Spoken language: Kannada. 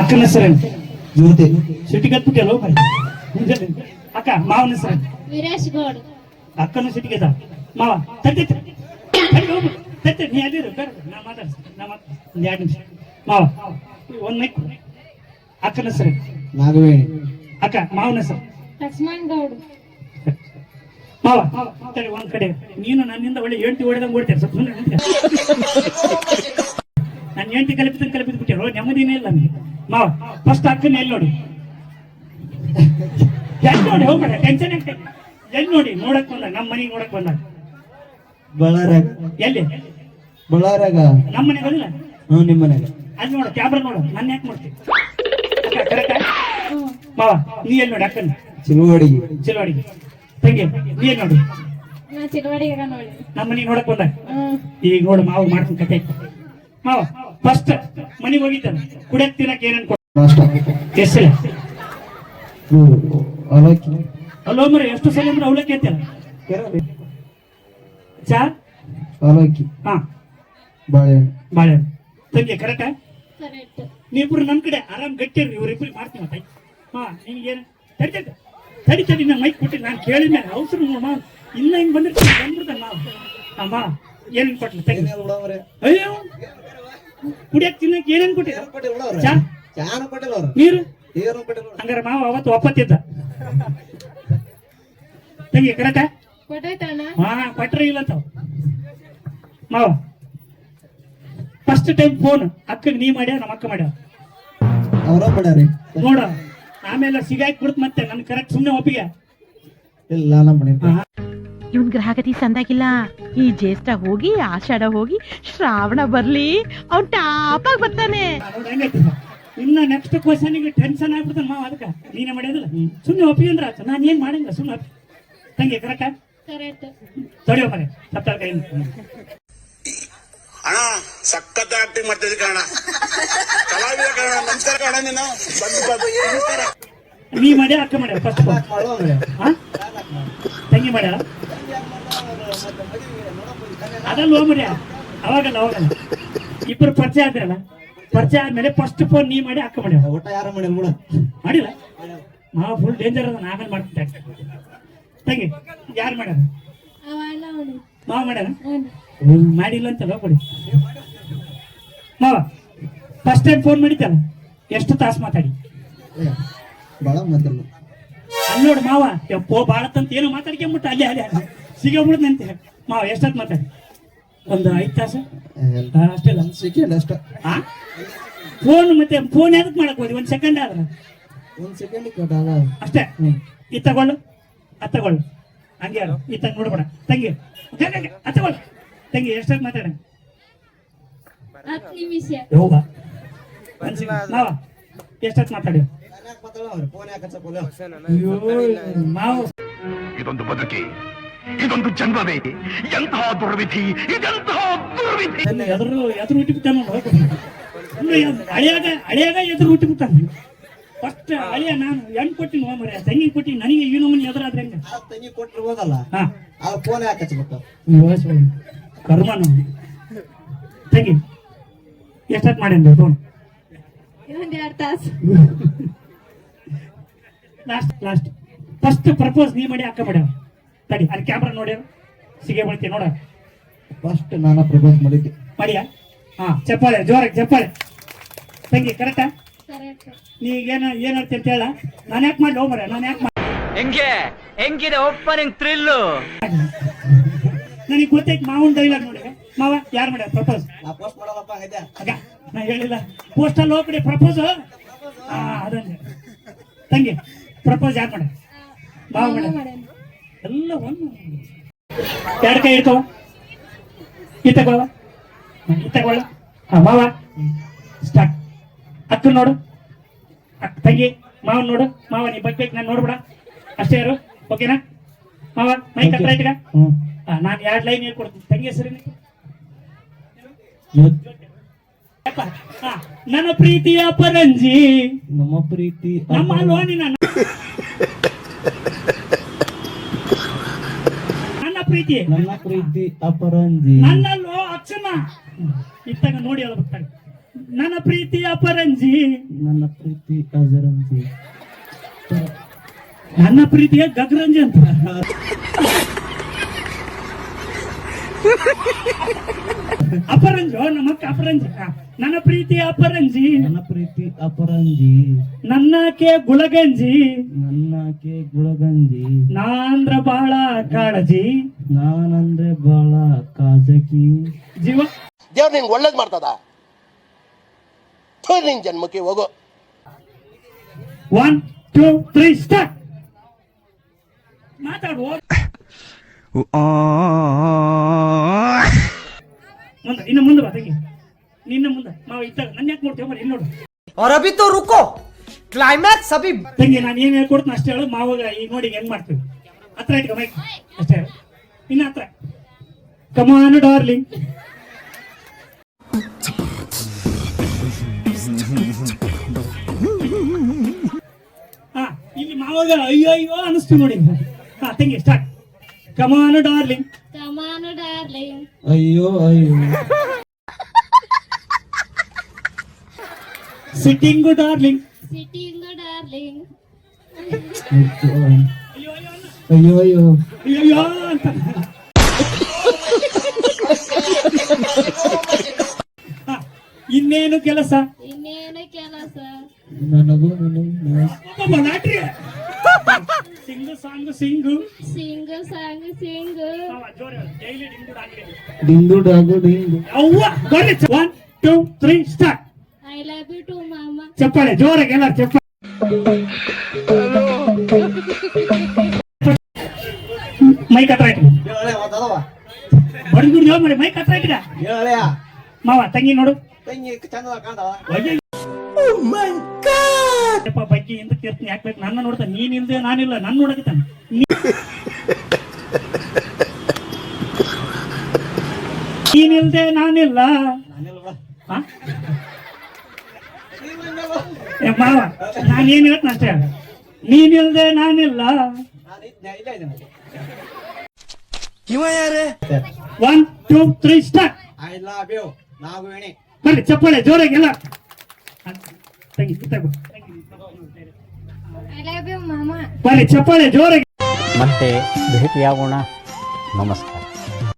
ಅಕ್ಕನ ಹೆಸರೇನು ಜ್ಯೋತಿ ಸಿಟಿಗೆ ಹತ್ಬಿಟ್ಟಲ್ಲ ಅಕ್ಕ ಮಾವನ ಹೆಸರೇನು ವೀರೇಶ್ ಗೌಡ್. ಅಕ್ಕನ ಸಿಟಿಗೆ ಮಾವ ತಟ್ಟಿ ತಟ್ಟೆ. ನೀ ಬೇಡ ನಾ ಮಾತಾಡ್ತೀನಿ ನಾ ಮಾತಾಡ್ತೀನಿ. ಎರಡು ನಿಮಿಷ. ಮಾವ ಒಂದ್ ಮೈಕ್ ಕೊಡು. ಅಕ್ಕನ ಹೆಸರೇನು ನಾಗವೇಣಿ. ಅಕ್ಕ ಮಾವನ ಹೆಸರು ಲಕ್ಷ್ಮಣ್ ಗೌಡ್. ಮಾವ ತಡಿ ಒಂದ್ ಕಡೆ. ನೀನು ನನ್ನಿಂದ ಒಳ್ಳೆ ಹೆಂಡತಿ ಹೊಡೆದಂಗ್ ಓಡ್ತೇನೆ ಸ್ವಲ್ಪ. ನನ್ನ ಹೆಂಡತಿ ಕಲಿಪಿದ ಕಲಿಪಿದ್ ಬಿಟ್ಟಿರೋ ನೆಮ್ಮದಿನೇ ಇಲ್ಲ ನನಗೆ ಮಾವ ಫಸ್ಟ್ ಅಕ್ಕನ ಎಲ್ಲಿ ನೋಡಿ? ಎಲ್ಲಿ ನೋಡಿ ಹೋಗ್ಬೇಡ ಟೆನ್ಷನ್ ಎಲ್ಲಿ ನೋಡಿ ನೋಡಕ್ ಬಂದ ನಮ್ಮ ಮನೆಗೆ ನೋಡಕ್ ಬಂದ. ಬಳ್ಳಾರಾಗ ಎಲ್ಲಿ? ಬಳ್ಳಾರಾಗ ನಮ್ಮ ಮನೆಗೆ ಬಂದಿಲ್ಲ? ಹ್ಞೂ ನಿಮ್ಮ ಮನೆಗೆ. ಅಲ್ಲಿ ನೋಡ ಕ್ಯಾಮ್ರಾ ನೋಡು ನನ್ನ ಯಾಕೆ ಮಾಡ್ತೀನಿ ಕರೆಕ್ಟಾ ಮಾವ ನೀ ಎಲ್ಲಿ ನೋಡಿ ಅಕ್ಕನ? ಚಿಲ್ವಾಡಿ ಚಿಲವಾಡಿಗೆ ತಂಗಿ ನೀ ಎಲ್ಲಿ ನೋಡಿ? ನಮ್ಮ ಮನೆಗೆ ನೋಡಕ್ ಬಂದ? ಈಗ ನೋಡು ಮಾವು ಮಾಡ್ತೀನಿ ಕತೆ ಮಾವ ಫಸ್ಟ್ ಮನೆಗೆ ಹೋಗಿದ್ದಾನೆ ಕುಡಿಯಕ್ ತಿನ್ನಕ್ ಏನೇನ್ ಇವು ಅವಲಕ್ಕಿ. ಅಲ್ಲೋ ಮರ ಎಷ್ಟು ಸಲ ಅಂದ್ರೆ ಅವಲಕ್ಕಿ ಅಂತೀರ ಚಾ? ಅವಲಕ್ಕಿ. ಹಾ. ಬಾಳೆಹಣ್ಣು. ಬಾಳೆಹಣ್ಣು. ತಂಗಿ ಕರೆಕ್ಟಾ ಕರೆಕ್ಟ್ ನೀವಿಬ್ರು ನಮ್ ಕಡೆ ಆರಾಮ್ ಗಟ್ಟಿರಿ ಇವ್ರಿಬ್ರು ಮಾಡ್ತೀನಿ ಮತ್ತೆ ಹಾ ನಿನ್ಗೇನು ತಡಿ ತಡಿ. ತಡಿ ತಡಿ ನಾನು ಮೈಕ್ ಕೊಟ್ಟಿಲ್ಲ. ನಾನು ಕೇಳಿದ್ಮೇಲೆ ಅವಸರ ನೋಡ ಇನ್ನ ಹಿಂಗ್ ಬಂದಿರ್ತೀನಿ ಬಂದ್ಬಿಡ್ತಾನೆ ನಾವು. ಅಮ್ಮ ಏನೇನು ಕೊಟ್ಲಿ ತೆಗಿ? ಅಯ್ಯೋ ಕುಡಿಯಕ್ ತಿನ್ನಕ್ ಏನೇನ್ ಕೊಟ್ಟಿಲ್ಲ ಚಾ ಚಾನು ಕೊಟ್ಟಿಲ್ಲ ಅವ್ರು. ನೀರು? ಕೊಟ್ಟಿಲ್ಲ ಹಂಗಾರೆ ಮಾವ ಅವತ್ತು ಒಪ್ಪತ್ತಿದ್ದ. ತಂಗಿ ಕರೆಕ್ಟ ಹಾ ಕೊಟ್ರೆ ಇಲ್ಲ ಅಂತ ಮಾವ ಫಸ್ಟ್ ಟೈಮ್ ಫೋನ್ ಅಕ್ಕ ನೀ ಮಾಡ್ಯ ನಮ್ಮ ಅಕ್ಕ ಮಾಡ್ಯ? ಅವ್ರ ಮಾಡ್ಯಾರಿ ನೋಡ ಆಮೇಲೆ ಸಿಗಾಕ್ ಕುಡ್ತ ಮತ್ತೆ ನನ್ ಕರೆಕ್ಟ್ ಸುಮ್ನೆ ಒಪ್ಪಿಗೆ. ಇಲ್ಲ ನಮ್ಮ ಮನೆ ಇವನ್ ಗ್ರಹಗತಿ ಸಂದಾಗಿಲ್ಲ. ಈ ಜ್ಯೇಷ್ಠ ಹೋಗಿ ಆಷಾಢ ಹೋಗಿ ಶ್ರಾವಣ ಬರ್ಲಿ ಅವ್ನ್ ಆಗಿ ಬರ್ತಾನೆ. ಇನ್ನ ನೆಕ್ಸ್ಟ್ ಕ್ವಶನ್ಗೆ ಟೆನ್ಷನ್ ಆಗ್ಬಿಡ್ತಾನ ಮಾವ ಅದಕ್ಕ. ನೀನೇ ಮಾಡಿದ್ರ ಸುಮ್ನೆ ಒಪ್ಪಿ ಅಂದ್ರ ನಾನು ಏನ್ ಮಾಡಂಗಿಲ್ಲ ಸುಮ್ಮನೆ ಒಪ್ಪಿ. ತಂಗಿ ಕರೆಕ್ಟಾ ಕರೆಕ್ಟ್ ತೊಡಿಯೋ ಮನೆ ಸಪ್ತಾಹ ಕೈ ಅಣ್ಣ ಸಖತ್ ಆಕ್ಟಿಂಗ್ ಮಾಡ್ತಿದ್ದೆ ಕಣ ಕಲಾವಿದ ಕಣ ನಮಸ್ಕಾರ ಕಣ ನೀನು. ಬಂದು ಬಂದು ನಮಸ್ಕಾರ. ನೀ ಮಾಡ್ಯ ಅಕ್ಕ ಮಾಡ್ಯ? ಫಸ್ಟ್ ತಂಗಿ ಮಾಡ್ಯಾಳ? ಅದಲ್ಲ ಹೋಗ್ಬಿಡಿ. ಅವಾಗಲ್ಲ ಅವಾಗಲ್ಲ ಇಬ್ಬರು ಪರಿಚಯ ಆದ್ರಲ್ಲ? ಪರಿಚಯ ಆದ್ಮೇಲೆ ಫಸ್ಟ್ ಫೋನ್ ನೀ ಮಾಡಿ ಅಕ್ಕ ಮಾಡಿ ಊಟ ಯಾರ ಮಾಡಿ ಮೂಡ ಮಾಡಿಲ್ಲ? ಮಾವ ಫುಲ್ ಡೇಂಜರ್ ಅದ. ಆಮೇಲೆ ಮಾಡ್ತಿದ್ದೆ ತಂಗಿ ಯಾರು ಮಾಡ್ಯಾರ? ಮಾವ ಮಾಡ್ಯಾರ? ಮಾಡಿಲ್ಲ ಅಂತ ಹೋಗ್ಬಿಡಿ. ಮಾವ ಫಸ್ಟ್ ಟೈಮ್ ಫೋನ್ ಮಾಡಿದ್ದಲ್ಲ? ಎಷ್ಟು ತಾಸು ಮಾತಾಡಿ? ಭಾಳ ಅಲ್ಲಿ ನೋಡು ಮಾವ ಎಪ್ಪೋ ಬಾಳತ್ತಂತ ಏನೋ ಮಾತಾಡ್ಕೊಂಬಿಟ್ಟು. ಅಲ್ಲೇ ಅಲ್ಲಿ ಅಲ್ಲಿ. ಸಿಗೋಬಿಡ್ದಂತೆ ಮಾವ ಎಷ್ಟೊತ್ತು ಮತ್ತೆ ಒಂದು ಐದು ತಾಸು? ಅಷ್ಟೇ ಅಲ್ಲ. ಸೆಕೆಂಡ್ ಅಷ್ಟ. ಫೋನ್ ಮತ್ತೆ ಫೋನ್ ಯಾವ್ದಕ್ ಮಾಡಕ್ ಹೋದಿ ಒಂದ್ ಸೆಕೆಂಡ್ ಆದ್ರೆ. ಒಂದ್ ಸೆಕೆಂಡ್ ಕೊಟ್ಟಾಗ ಅಷ್ಟೇ? ಈ ಇದು ತಗೊಳ್ಳು. ಅದ್ ತಗೊಳ್ಳು. ಹಂಗೆ ಯಾರು? ಈ ತಂಗಿ ನೋಡ್ಬೇಡ. ತಂಗಿ. ಅದು ತಗೊಳ್ಳು. ತಂಗಿ ಎಷ್ಟೊತ್ತು ಮಾತಾಡ? ಹತ್ತು ನಿಮಿಷ. ಹೋಗ. ಮಾವ. ಎಷ್ಟೊತ್ತು ಮಾತಾಡಿ? ಫೋನ್ ಯಾಕೆ ಹಚ್ಚಕ್ ಅಯ್ಯೋ ಮಾವ. ಇದೊಂದು ಬದುಕಿ. ಇದೊಂದು ಜನ್ಮವೇ. ಎಂತಹ ದುರ್ವಿಧಿ ಇದೆಂತಹ ದುರ್ವಿಧಿ. ಎದುರು ಎದುರು ಹುಟ್ಟಿಬಿಟ್ಟ ನೋಡಿ ಹಳೆಯಾಗ ಹಳೆಯಾಗ ಎದುರು ಹುಟ್ಟಿಬಿಟ್ಟ ಫಸ್ಟ್ ಹಳೆಯ ನಾನು ಹೆಣ್ಣು ಕೊಟ್ಟಿನ ಹೋಮರ ತಂಗಿ ಕೊಟ್ಟಿ ನನಗೆ ಈ ನಮೂನಿ ಎದುರಾದ್ರೆ ಹೆಂಗ? ತಂಗಿ ಕೊಟ್ಟರು ಹಾ. ಆ ಫೋನ್ ಯಾಕೆ ಹಚ್ಬೇಕು? ಕರ್ಮ ನಮ್ದು ತಂಗಿ. ಎಷ್ಟೊತ್ತು ಮಾಡೇನ್ರಿ ಫೋನ್ ಇನ್ನೊಂದ್ ಎರಡ್ ತಾಸು. ಲಾಸ್ಟ್ ಲಾಸ್ಟ್ ಫಸ್ಟ್ ಪ್ರಪೋಸ್ ನೀ ಮಾಡಿ ಅಕ್ಕ ಮಾಡ್ಯಾವ ತಡಿ ಅಲ್ಲಿ ಕ್ಯಾಮ್ರಾ ನೋಡಿ. ಸಿಗೆ ಬಳ್ತಿ ನೋಡ. ಫಸ್ಟ್ ನಾನು ಪ್ರಪೋಸ್ ಮಾಡಿದ್ದೆ ಮಾಡಿಯ? ಹಾ ಚಪ್ಪಾಳೆ ಜೋರಾಗಿ ಚಪ್ಪಾಳೆ. ತಂಗಿ ಕರೆಕ್ಟಾ ಕರೆಕ್ಟ್ ನೀ ಏನ ಏನ್ ಹೇಳ್ತಿ ಅಂತ ಹೇಳ. ನಾನು ಯಾಕೆ ಮಾಡಿ ಹೋಗ್ಬರ ನಾನು ಯಾಕೆ ಮಾಡಿ ಹೆಂಗೆ? ಹೆಂಗಿದೆ ಓಪನಿಂಗ್ ಥ್ರಿಲ್ಲು ನನಗೆ ಗೊತ್ತೈತೆ ಮಾವನ್ ಡೈಲಾಗ್ ನೋಡಿ. ಮಾವ ಯಾರು ಮಾಡ್ಯಾರ ಪ್ರಪೋಸ್ ನಾ ಪೋಸ್ಟ್ ಹಂಗೈತೆ ನಾ ಹೇಳಿಲ್ಲ. ಪೋಸ್ಟಲ್ಲಿ ಹೋಗ್ಬಿಡಿ ಪ್ರಪೋಸ್ ಹಾ ಅದನ್ನೇ ತಂಗಿ ಪ್ರಪೋಸ್ ಯಾರು ಮಾಡ್ಯಾರ? ಮಾವ ಮಾವ ಮಾಡ್ಯಾರ? ಮಾಡ್ಯಾನ ಎಲ್ಲ ಒಂದು ಎರಡು ಕೈ ಈ ತಗೋಳ ಹಾ ಮಾವ? ಸ್ಟಾರ್ಟ್. ಅಕ್ಕ ನೋಡು. ಅಕ್ಕ ತಂಗಿ ಮಾವನ್ ನೋಡು. ಮಾವ ನೀ ಬಗ್ಬೇಕು ನಾನು ನೋಡ್ಬಿಡ. ಅಷ್ಟೇ ಇರು. ಓಕೆನಾ? ಮಾವ ಮೈಕ್ ಹತ್ರ ಹ್ಮ್ ನಾನು ಎರಡು ಲೈನ್ ಹೇಳ್ಕೊಡ್ತೀನಿ. ತಂಗಿ ಹೆಸರು ನನ್ನ ಪ್ರೀತಿಯ ಪರಂಜಿ ನಮ್ಮ ಪ್ರೀತಿ ನಮ್ಮ ಲೋನಿನ ನನ್ನ ಪ್ರೀತಿ ನನ್ನ ಪ್ರೀತಿ ಅಪರಂಜಿ. ನನ್ನಲ್ಲೋ ಅಕ್ಷಮ ಇತ್ತಾಗ ನೋಡಿ ಹೇಳ್ಬೇಕು ನನ್ನ ಪ್ರೀತಿ ಅಪರಂಜಿ. ನನ್ನ ಪ್ರೀತಿ ಅಜರಂಜಿ. ನನ್ನ ಪ್ರೀತಿಯ ಗಗರಂಜಿ ಅಂತ. ಅಪರಂಜಿ ಓ ನಮ್ಮಕ್ಕ ಅಪರಂಜಿ. ನನ್ನ ಪ್ರೀತಿ ಅಪರಂಜಿ. ನನ್ನ ಪ್ರೀತಿ ಅಪರಂಜಿ. ನನ್ನಕೆ ಗುಳಗಂಜಿ. ನನ್ನಕೆ ಗುಳಗಂಜಿ. ನಾಂದ್ರ ಬಾಳ ಕಾಳಜಿ. ನಾನಂದ್ರೆ ಬಾಳ ಕಾಜಕಿ. ಜೀವ. ದೇವ್ರು ನಿಂಗೆ ಒಳ್ಳೇದ್ ಮಾಡ್ತದ? ನಿನ್ ಜನ್ಮಕ್ಕೆ ಹೋಗು. ಒನ್ ಟೂ ತ್ರೀ ಸ್ಟಾರ್ಟ್ ಮಾತಾಡು ಮುಂದೆ ಇನ್ನು ಮುಂದೆ ಬಾ ತೆಗಿ ನಿನ್ನ ಮುಂದೆ ಮಾವ ಇದ್ದಾಗ ನನ್ನ ಯಾಕೆ ನೋಡ್ತೇವೆ ಮರಿ ಇಲ್ಲಿ ನೋಡು और अभी तो रुको क्लाइमैक्स अभी ತಂಗಿ ನಾನು ಏನ್ ಹೇಳ್ಕೊಡ್ತೀನಿ ಅಷ್ಟೇ ಹೇಳು ಮಾವಾಗ ಈಗ ನೋಡಿ ಹೆಂಗ್ ಮಾಡ್ತೀವಿ ಹತ್ರ ಇಟ್ಕೊ ಮೈಕ್ ಅಷ್ಟೇ ಹೇಳು ಇನ್ನ ಹತ್ರ ಕಮಾನು ಡಾರ್ಲಿಂಗ್ ಹಾ ಇಲ್ಲಿ ಮಾವಾಗ ಅಯ್ಯೋ ಅಯ್ಯೋ ಅನಿಸ್ತೀವಿ ನೋಡಿ ಹಾ ತಂಗಿ ಸ್ಟಾರ್ಟ್ ಕಮಾನು ಡಾರ್ಲಿಂಗ್ ಕಮಾನು ಡಾರ್ಲಿಂಗ್ ಅಯ್ಯೋ ಅಯ್ಯೋ ಸಿಟ್ಟಿಂಗು ಡಾರ್ಲಿಂಗ್ ಸಿಟಿಂಗ್ ಡಾರ್ಲಿಂಗ್ ಅಯ್ಯೋ ಅಯ್ಯೋ ಅನ್ನ. ಅಯ್ಯೋ ಅಯ್ಯೋ ಅಯ್ಯೋ ಅಯ್ಯೋ ಅಂತ ಹಾ, ಇನ್ನೇನು ಕೆಲಸ ಇನ್ನೇನು ಕೆಲಸ ನನಗೂ ನೀನು lottery sing song sing sing song sing daily ಡಿಂಗು ಡಾಂಗಿ. ಡಿಂಗು ಡಾಗು ಡಿಂಗು ಅವ್ವ ಬರ್ರಿ one two three start I love you to ಮಾಮ ಚಪ್ಪಾಳೆ ಜೋರಾಗಿ ಎಲ್ಲ ಚಪ್ಪಾಳೆ ಮೈಕ್ ಹತ್ರ ಇಟ್ಟು ಹೇಳಳೆ ಮಾತಾಡವ ಬಡ್ಗುಡ್ ಜೋರ್ ಮಾಡಿ ಮೈಕ್ ಹತ್ರ ಇಟ್ಟ ಹೇಳಳೆಯ ಮಾವ ತಂಗಿ ನೋಡು ಬಗ್ಗೆ ಇಂದ ತೀರ್ತೀನಿ ಯಾಕೆ ನನ್ನ ನೋಡ್ತಾನೆ ನೀನ್ ಇಲ್ದೆ ನಾನಿಲ್ಲ. ನಾನು ನೋಡಕತ್ತಾನ. ನೀನಿಲ್ದೆ ನಾನಿಲ್ಲ. ಮಾವ ನಾನೇನ್ ಹೇಳ್ತೀನಿ ಅಷ್ಟೇ. ನೀನಿಲ್ದೆ ನಾನಿಲ್ಲ. One two three start I love you ನಾವು ಎಣಿ ಬರ್ರಿ ಚಪ್ಪಾಳೆ ಜೋರಾಗಿ ಎಲ್ಲ ತಂಗಿ ಕಿತ್ತಾಗ ಐ ಲವ್ ಯು ಮಾಮ. ಬರ್ರಿ ಚಪ್ಪಾಳೆ ಜೋರಾಗಿ. ಮತ್ತೆ ಭೇಟಿಯಾಗೋಣ ನಮಸ್ಕಾರ.